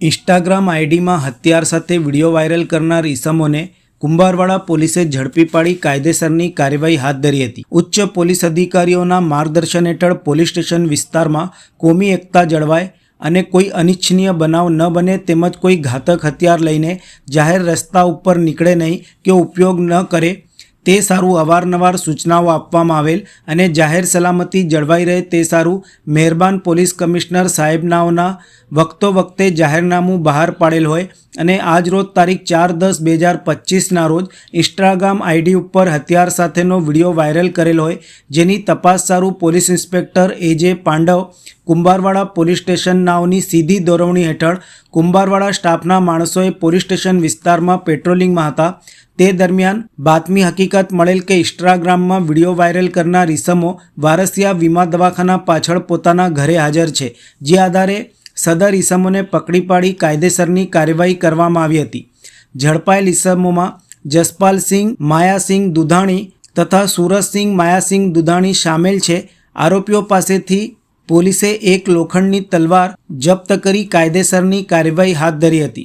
Instagram આઈડીમાં હથિયાર સાથે video viral કરનાર ઈસમોને કુંભારવાડા પોલીસે ઝડપી પાડી કાયદેસરની કાર્યવાહી હાથ ધરી હતી. ઉચ્ચ પોલીસ અધિકારીઓના માર્ગદર્શન હેઠળ પોલીસ સ્ટેશન વિસ્તારમાં કોમી એકતા જળવાય અને કોઈ અનિચ્છનીય બનાવ ન બને તેમજ કોઈ ઘાતક હથિયાર લઈને જાહેર રસ્તા ઉપર નીકળે નહીં કે ઉપયોગ ન કરે તે સારું અવારનવાર સૂચનાઓ આપવામાં આવેલ અને જાહેર સલામતી જળવાઈ રહે તે સારું મહેરબાન પોલીસ કમિશનર સાહેબનાઓના વખતો વખતે જાહેરનામું બહાર પાડેલ હોય અને આજ રોજ તારીખ ચાર દસ બે હજાર પચીસના રોજ ઇન્સ્ટાગ્રામ આઈડી ઉપર હથિયાર સાથેનો વીડિયો વાયરલ કરેલ હોય જેની તપાસ સારું પોલીસ ઇન્સ્પેક્ટર એ જે પાંડવ કુંભારવાડા પોલીસ સ્ટેશન નાઓની સીધી દોરવણી હેઠળ કુંભારવાડા સ્ટાફના માણસોએ પોલીસ સ્ટેશન વિસ્તારમાં પેટ્રોલિંગમાં હતા. તે દરમિયાન બાતમી હકીકત મળેલ કે ઇન્સ્ટાગ્રામમાં વીડિયો વાયરલ કરનાર ઈસમો વારસિયા વીમા દવાખાના પાછળ પોતાના ઘરે હાજર છે, જે આધારે સદર ઈસમોને પકડી પાડી કાયદેસરની કાર્યવાહી કરવામાં આવી હતી. ઝડપાયેલ ઈસમોમાં જસપાલસિંહ માયાસિંહ દુધાણી તથા સુરજસિંહ માયાસિંહ દુધાણી સામેલ છે. આરોપીઓ પાસેથી પોલીસે એક લોખંડની તલવાર જપ્ત કરી કાયદેસરની કાર્યવાહી હાથ ધરી હતી.